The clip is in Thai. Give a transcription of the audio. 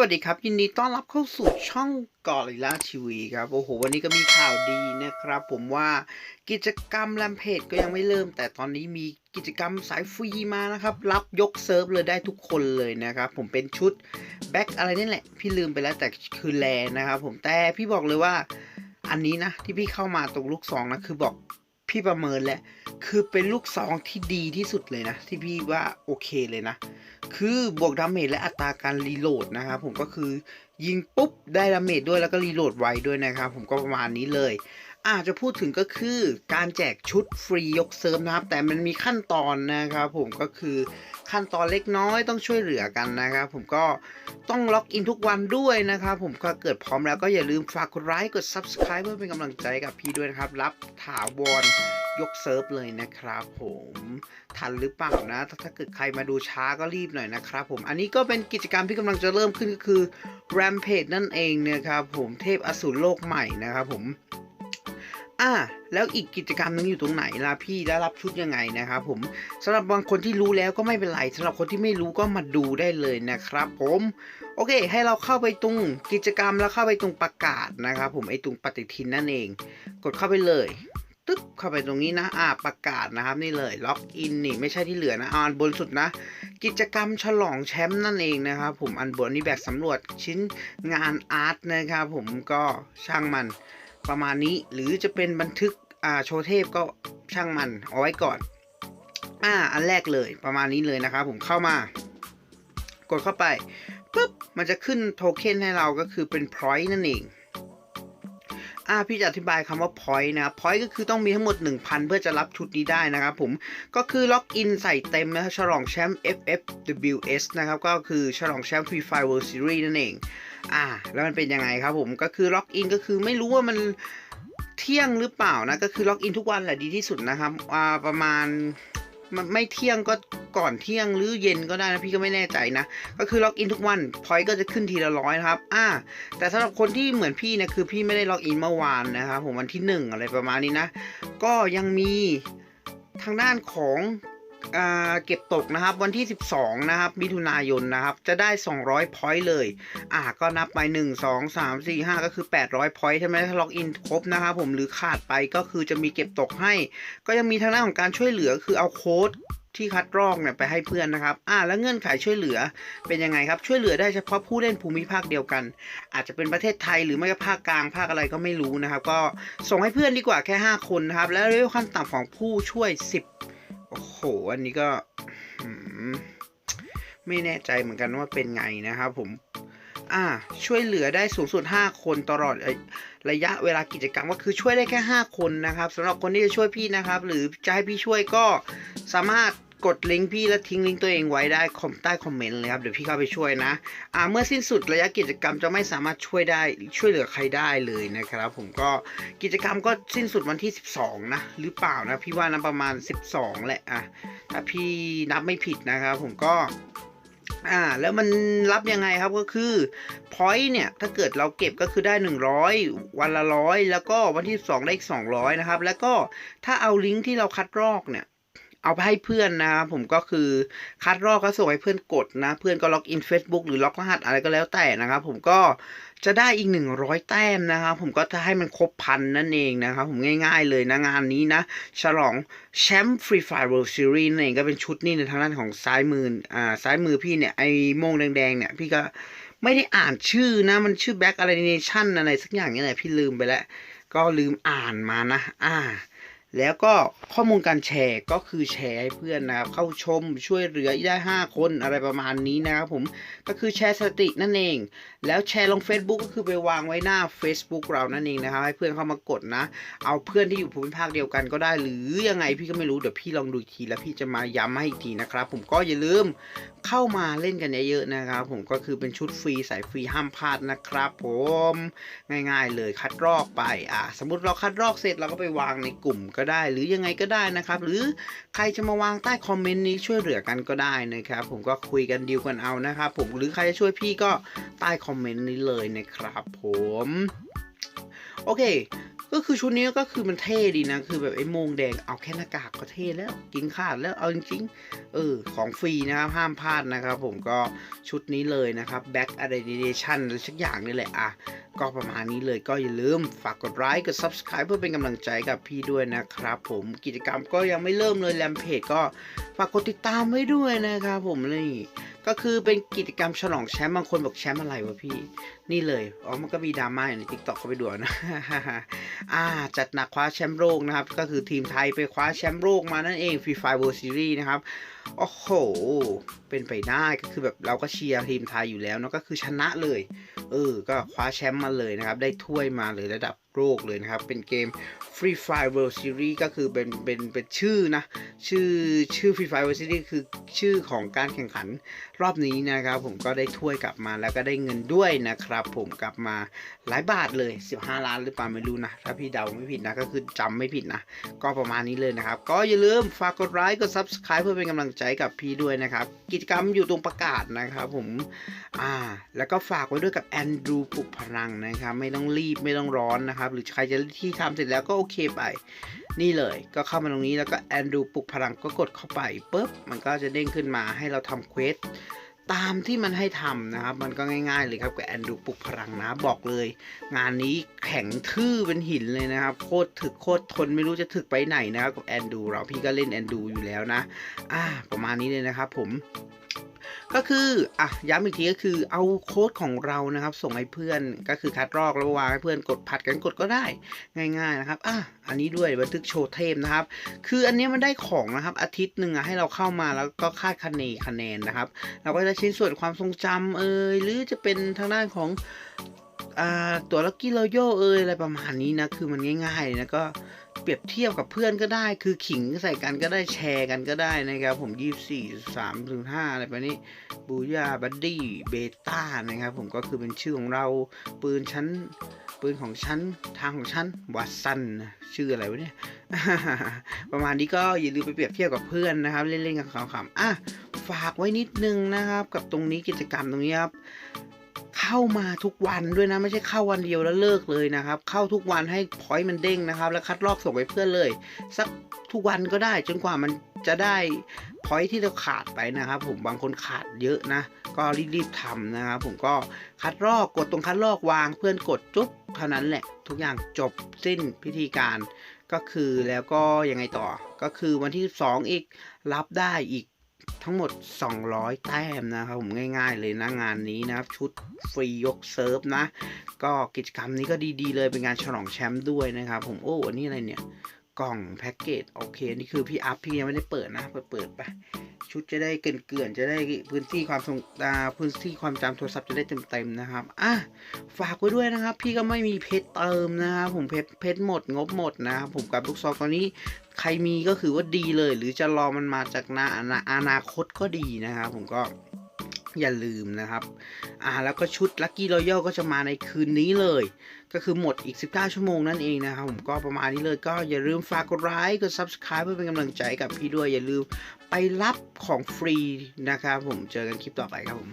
วัสดีครับ ยินดีต้อนรับเข้าสู่ช่องกอริลลาทีวีครับโอ้โหวันนี้ก็มีข่าวดีนะครับ ผมว่ากิจกรรมแรมเพจก็ยังไม่เริ่ม แต่ตอนนี้มีกิจกรรมสายฟรีมานะครับ รับยกเซิร์ฟเลยได้ทุกคนเลยนะครับ ผมเป็นชุดแบ็คอะไรนี่แหละ พี่ลืมไปแล้วแต่คือแลนะครับ ผมแต่พี่บอกเลยว่าอันนี้นะที่พี่เข้ามาตรงลูกซองนะคือบอก พี่ประเมินแล้วคือเป็นลูกซองที่ดีที่สุดเลยนะ ที่พี่ว่าโอเคเลยนะ คือบวกดาเมจและอัตราการรีโหลดนะครับผมก็คือยิงปุ๊บได้ดาเมจด้วยแล้วก็รีโหลดไวด้วยนะครับผมก็ประมาณนี้เลย อาจจะพูดถึงก็คือการแจกชุดฟรียกเซิร์ฟนะครับ แต่มันมีขั้นตอนนะครับผมก็คือขั้นตอนเล็กน้อยต้องช่วยเหลือกันนะครับผมก็ต้องล็อกอินทุกวันด้วยนะครับผมก็เกิดพร้อมแล้วก็อย่าลืมฝากกดไลค์กด Subscribe เพื่อเป็นกำลังใจกับพี่ด้วยนะครับ รับถาวรยกเซิร์ฟเลยนะครับผมทันหรือเปล่านะถ้าถ้าเกิดใครมาดูช้าก็รีบหน่อยนะครับผมอันนี้ก็เป็นกิจกรรมที่กำลังจะเริ่มขึ้นก็คือ Rampage นั่นเองนะครับผมเทพอสูรโลกใหม่นะครับผม อ่าแล้วอีกกิจกรรมนึงอยู่ตรงไหนล่ะพี่ได้วรับชุดยังไงนะครับผมสำหรับบางคนที่รู้แล้วก็ไม่เป็นไรสำหรับคนที่ไม่รู้ก็มาดูได้เลยนะครับผมโอเค ให้เราเข้าไปตรงกิจกรรมแล้วเข้าไปตรงประกาศนะครับผมไอตรงปฏิทินนั่นเอง กดเข้าไปเลยตึ๊บเข้าไปตรงนี้นะอ่าประกาศนะครับนี่เลยล็อกอินนี่ไม่ใช่ที่เหลือนะอันบนสุดนะ กิจกรรมฉลองแชมป์นั่นเองนะครับผมอันบนนี่แบบสำรวจชิ้นงานอาร์ตนะครับผมก็ช่างมัน ประมาณนี้หรือจะเป็นบันทึกอ่าโชว์เทพก็ช่างมันเอาไว้ก่อนอ่าอันแรกเลยประมาณนี้เลยนะครับผมเข้ามากดเข้าไปปุ๊บมันจะขึ้นโทเค็นให้เราก็คือเป็นพอยต์นั่นเอง อ่าพี่จะอธิบายคำว่า point นะครับ point ก็คือต้องมีทั้งหมด 1,000 เพื่อจะรับชุดนี้ได้นะครับผม ก็คือล็อกอินใส่เต็มนะฉลองแชมป์ FFWS นะครับ ก็คือฉลองแชมป์ Free Fire World Series นั่นเอง อ่า แล้วมันเป็นยังไงครับผม ก็คือล็อกอินก็คือไม่รู้ว่ามันเที่ยงหรือเปล่านะ ก็คือล็อกอินทุกวันแหละดีที่สุดนะครับ อ่า ประมาณ มันไม่เที่ยงก็ก่อนเที่ยงหรือเย็นก็ได้นะพี่ก็ไม่แน่ใจนะ ก็คือล็อกอินทุกวันพอยต์ก็จะขึ้นทีละร้อยครับอ่าแต่สำหรับคนที่เหมือนพี่นะคือพี่ไม่ได้ล็อกอินเมื่อวานนะครับผมวันที่หนึ่งอะไรประมาณนี้นะ ก็ยังมีทางด้านของ เก็บตกนะครับวันที่ 12 นะครับมิถุนายนนะครับ จะได้ 200 พอยต์เลย อ่าก็นับไป 1 2 3 4 5 ก็คือ 800 พอยต์ใช่ไหมถ้าล็อกอินครบนะครับผมหรือขาดไปก็คือจะมีเก็บตกให้ ก็ยังมีทางด้านของการช่วยเหลือคือเอาโค้ดที่คัดลอกเนี่ยไปให้เพื่อนนะครับ อ่า แล้วเงื่อนไขช่วยเหลือเป็นยังไงครับ ช่วยเหลือได้เฉพาะผู้เล่นภูมิภาคเดียวกัน อาจจะเป็นประเทศไทยหรือไม่ก็ภาคกลางภาคอะไรก็ไม่รู้นะครับ ก็ส่งให้เพื่อนดีกว่าแค่ 5 คนนะครับ แล้วเลเวลขั้นต่ำของผู้ช่วย 10 โอ้โห อันนี้ก็ไม่แน่ใจเหมือนกันว่าเป็นไงนะครับผม อ่า ช่วยเหลือได้สูงสุด 5 คนตลอดระยะเวลากิจกรรมก็คือช่วยได้แค่ 5 คนนะครับสำหรับคนที่จะช่วยพี่นะครับ หรือจะให้พี่ช่วยก็สามารถ กดลิงก์พี่แล้วทิ้งลิงก์ตัวเองไว้ได้คอมใต้คอมเมนต์เลยครับเดี๋ยวพี่เข้าไปช่วยนะอ่าเมื่อสิ้นสุดระยะกิจกรรมจะไม่สามารถช่วยได้ช่วยเหลือใครได้เลยนะครับ ผมก็กิจกรรมก็สิ้นสุดวันที่ 12 นะ หรือเปล่านะพี่ว่านะประมาณ 12 แหละอะถ้าพี่นับไม่ผิดนะครับ ผมก็อ่าแล้วมันรับยังไงครับก็คือ point เนี่ย ถ้าเกิดเราเก็บก็คือได้ 100 วันละร้อยแล้วก็วันที่ 2 ได้อีก 200 นะครับ แล้วก็ถ้าเอาลิงก์ที่เราคัดลอกเนี่ย เอาไปให้เพื่อนนะครับผมก็คือคัดลอกก็ส่งให้เพื่อนกดนะ เพื่อนก็ล็อกอิน Facebook หรือล็อกรหัสอะไรก็แล้วแต่นะครับ ผมก็จะได้อีก 100 แต้มนะครับ ผมก็จะให้มันครบพันนั่นเองนะครับ ผมง่ายๆเลยนะงานนี้นะ ฉลองแชมป์ Free Fire World Series นั่นเองก็เป็นชุดนี่ในทางด้านของซ้ายมืออ่าซ้ายมือพี่เนี่ยไอ้โมงแดงๆเนี่ยพี่ก็ไม่ได้อ่านชื่อนะ มันชื่อ Back อะไร Nation อะไรสักอย่างเนี่แหละพี่ลืมไปแล้ว ก็ลืมอ่านมานะ อ่า แล้วก็ข้อมูลการแชร์ก็คือแชร์ให้เพื่อนนะครับเข้าชมช่วยเหลือได้ 5 คนอะไรประมาณนี้นะครับผมก็คือแชร์สตินั่นเอง แล้วแชร์ลง Facebook ก็คือไปวางไว้หน้า Facebook เรานั่นเองนะครับให้เพื่อนเข้ามากดนะ เอาเพื่อนที่อยู่ภูมิภาคเดียวกันก็ได้ หรือยังไงพี่ก็ไม่รู้เดี๋ยวพี่ลองดูทีแล้วพี่จะมาย้ำให้อีกทีนะครับ ผมก็อย่าลืมเข้ามาเล่นกันเยอะๆนะครับ ผมก็คือเป็นชุดฟรีสายฟรีห้ามพลาดนะครับ ผมง่าย ๆ เลยคัดลอกไปอะสมมติเราคัดลอกเสร็จเราก็ไปวางในกลุ่มก็ได้ หรือยังไงก็ได้นะครับ หรือใครจะมาวางใต้คอมเมนต์นี้ช่วยเหลือกันก็ได้นะครับ ผมก็คุยกันดีลกันเอานะครับผมหรือใครจะช่วยพี่ก็ใต้คอมเมนต์นี้เลยนะครับ ผม โอเค ก็คือชุดนี้ก็คือมันเท่ดีนะ คือแบบไอ้โมงแดงเอาแค่หน้ากากก็เท่แล้ว กินขาดแล้วเอาจริงๆเออของฟรีนะครับ ห้ามพลาดนะครับผมก็ชุดนี้เลยนะครับ Back a d d i t i o n หรือสักอย่างนี่แหละอะก็ประมาณนี้เลยก็อย่าลืมฝากกดไลค์กด Subscribe เพื่อเป็นกำลังใจกับพี่ด้วยนะครับ ผมกิจกรรมก็ยังไม่เริ่มเลยแรมเพจก็ฝากกดติดตามไว้ด้วยนะครับผมนี่ ก็คือเป็นกิจกรรมฉลองแชมป์บางคนบอกแชมป์อะไรวะพี่ นี่เลยอ๋อมันก็มีดราม่าอยู่ในทิกตอกเขาไปดูเอานะอ่าจัดหนักคว้าแชมป์โลกนะครับ ก็คือทีมไทยไปคว้าแชมป์โลกมานั่นเองฟรีไฟเวิร์ซีรีส์นะครับ โอ้โห เป็นไปได้ก็คือแบบเราก็เชียร์ทีมไทยอยู่แล้วเนาะก็คือชนะเลย เออ ก็คว้าแชมป์มาเลยนะครับ ได้ถ้วยมาเลยระดับโลกเลยนะครับ เป็นเกม Free Fire World Series ก็คือเป็นเป็นเป็นชื่อนะ ชื่อชื่อ Free Fire World Series คือชื่อของการแข่งขันรอบนี้นะครับ ผมก็ได้ถ้วยกลับมาแล้วก็ได้เงินด้วยนะครับ ผมกลับมาหลายบาทเลย 15 ล้านหรือเปล่าไม่รู้นะ ถ้าพี่เดาไม่ผิดนะ ก็คือจำไม่ผิดนะ ก็ประมาณนี้เลยนะครับ ก็อย่าลืมฝากกดไลค์กด Subscribe เพื่อเป็นกำลังใจกับพี่ด้วยนะครับ กิจกรรมอยู่ตรงประกาศนะครับผมอ่าแล้วก็ฝากไว้ด้วยกับแอนดรูปลุกพลังนะครับ ไม่ต้องรีบไม่ต้องร้อนนะครับ หรือใครจะที่ทำเสร็จแล้วก็โอเคไป นี่เลยก็เข้ามาตรงนี้แล้วก็แอนดรูปลุกพลังก็กดเข้าไปปุ๊บมันก็จะเด้งขึ้นมาให้เราทำเควส ตามที่มันให้ทำนะครับ มันก็ง่าย ๆ เลยครับกับแอนดูปลุกพลังนะ บอกเลย งานนี้แข็งทื่อเป็นหินเลยนะครับ โคตรถึกโคตรทนไม่รู้จะถึกไปไหนนะครับกับแอนดูเราพี่ก็เล่นแอนดูอยู่แล้วนะ อ่า ประมาณนี้เลยนะครับผม ก็คืออะย้ำอีกทีก็คือเอาโค้ดของเรานะครับ ส่งให้เพื่อนก็คือคัดลอกแล้ววางให้เพื่อนกดผัดกันกดก็ได้ง่าย ๆนะครับอะอันนี้ด้วยบันทึกโชว์เทมนะครับ คืออันนี้มันได้ของนะครับ อาทิตย์หนึ่งอะให้เราเข้ามาแล้วก็คาดคะเนคะแนนนะครับ เราก็จะชิ้นส่วนความทรงจำเอ่ยหรือจะเป็นทางด้านของอ่าตัวลักกี้โรโยเอ่ยอะไรประมาณนี้นะคือมันง่ายๆนะก็ เปรียบเทียบกับเพื่อนก็ได้ คือขิงใส่กันก็ได้แชร์กันก็ได้นะครับ ผมยี่สี่สามถึงห้าอะไรแบบนี้บูยาบัดดี้เบต้านะครับ ผมก็คือเป็นชื่อของเราปืนชั้น ปืนของชั้นทางของชั้นวัตสันชื่ออะไรวะเนี่ย ประมาณนี้ก็อย่าลืมไปเปรียบเทียบกับเพื่อนนะครับ เล่นๆกันขำๆอะฝากไว้นิดนึงนะครับ กับตรงนี้กิจกรรมตรงนี้ครับ เข้ามาทุกวันด้วยนะไม่ใช่เข้าวันเดียวแล้วเลิกเลยนะครับ เข้าทุกวันให้พอยต์มันเด้งนะครับ แล้วคัดลอกส่งไปเพื่อนเลย สักทุกวันก็ได้จนกว่ามันจะได้พอยต์ที่เราขาดไปนะครับ ผมบางคนขาดเยอะนะ ก็รีบๆทำนะครับผมก็คัดลอกกดตรงคัดลอกวางเพื่อนกดจุ๊บเท่านั้นแหละ ทุกอย่างจบสิ้นพิธีการก็คือแล้วก็ยังไงต่อ ก็คือวันที่12อีกรับได้อีก ทั้งหมด 200 แต้มนะครับผมง่าย ๆ เลยนะงานนี้นะครับ ชุดฟรียกเซิร์ฟนะ ก็กิจกรรมนี้ก็ดีๆเลยเป็นงานฉลองแชมป์ด้วยนะครับ ผมโอ้อันนี้อะไรเนี่ย กล่องแพ็กเกจโอเค นี่คือพี่อัพพี่ยังไม่ได้เปิดนะเปิดเปิดไป ชุดจะได้เกลื่อนๆจะได้พื้นที่ความทรงอ่าพื้นที่ความจำโทรศัพท์จะได้เต็มๆนะครับอะฝากไว้ด้วยนะครับ พี่ก็ไม่มีเพชรเติมนะครับผมเพชรเพชรหมดงบหมดนะครับผมกับลูกซองตอนนี้ใครมีก็คือว่าดีเลย หรือจะรอมันมาจากนาอนาอนาคตก็ดีนะครับผมก็อย่าลืมนะครับ อ่า แล้วก็ชุด Lucky Royal ก็จะมาในคืนนี้เลย ก็คือหมดอีก 19 ชั่วโมงนั่นเองนะครับ ผมก็ประมาณนี้เลย ก็อย่าลืมฝากกดไลค์ กด Subscribe เพื่อเป็นกำลังใจกับพี่ด้วย อย่าลืม ไปรับของฟรีนะครับผมเจอกันคลิปต่อไปครับผม